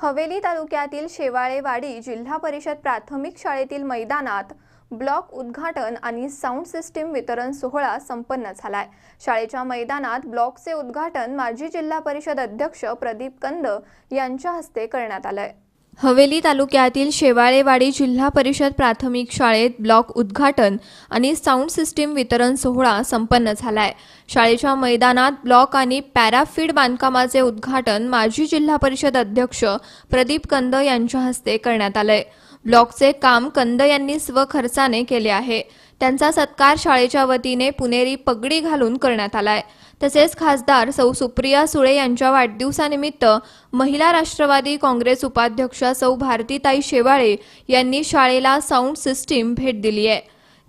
हवेली तालुक्यातील शेवाळेवाडी जिल्हा परिषद प्राथमिक शाळेतील मैदानात ब्लॉक उद्घाटन आणि साऊंड सिस्टीम वितरण सोहळा संपन्न झालाय. शाळेच्या मैदानात ब्लॉकचे उद्घाटन माजी जिल्हा परिषद अध्यक्ष प्रदीप कंद यांच्या हस्ते करण्यात आलंय. हवेली तालुक्यातील शेवाळेवाडी जिल्हा परिषद प्राथमिक शाळेत ब्लॉक उद्घाटन आणि साऊंड सिस्टीम वितरण सोहळा संपन्न झालाय. शाळेच्या मैदानात ब्लॉक आणि पॅराफीड बांधकामाचे उद्घाटन माजी जिल्हा परिषद अध्यक्ष प्रदीप कंद यांच्या हस्ते करण्यात आलंय. ब्लॉकचे काम कंद यांनी स्वखर्चाने केले आहे. त्यांचा सत्कार शाळेच्या वतीने पुणेरी पगडी घालून करण्यात आलाय. तसेच खासदार सौ सुप्रिया सुळे यांच्या वाढदिवसानिमित्त महिला राष्ट्रवादी काँग्रेस उपाध्यक्षा सौ भारतीताई शेवाळे यांनी शाळेला साऊंड सिस्टीम भेट दिली आहे.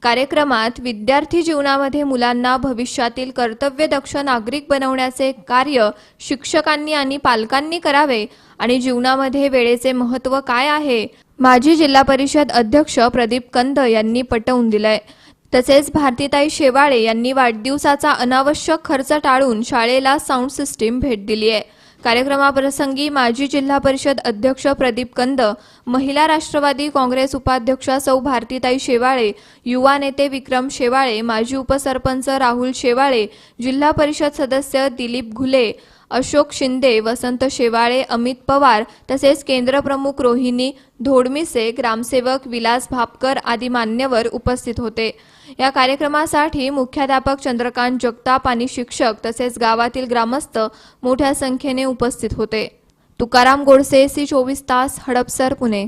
कार्यक्रमात विद्यार्थी जीवनामध्ये मुलांना भविष्यातील कर्तव्यदक्ष नागरिक बनवण्याचे कार्य शिक्षकांनी आणि पालकांनी करावे आणि जीवनामध्ये वेळेचे महत्त्व काय आहे माजी जिल्हा परिषद अध्यक्ष प्रदीप कंद यांनी पटवून दिलंय. तसेच भारतीताई शेवाळे यांनी वाढदिवसाचा अनावश्यक खर्च टाळून शाळेला साऊंड सिस्टीम भेट दिली आहे. कार्यक्रमाप्रसंगी माजी जिल्हा परिषद अध्यक्ष प्रदीप कंद महिला राष्ट्रवादी काँग्रेस उपाध्यक्षा सौ भारतीताई शेवाळे युवा नेते विक्रम शेवाळे माजी उपसरपंच राहुल शेवाळे जिल्हा परिषद सदस्य दिलीप घुले अशोक शिंदे वसंत शेवाळे अमित पवार तसेच केंद्रप्रमुख रोहिणी धोडमिसे ग्रामसेवक विलास भापकर आदी मान्यवर उपस्थित होते. या कार्यक्रमासाठी मुख्याध्यापक चंद्रकांत जगताप आणि शिक्षक तसेच गावातील ग्रामस्थ मोठ्या संख्येने उपस्थित होते. तुकाराम गोडसे सी चोवीस तास हडपसर पुणे.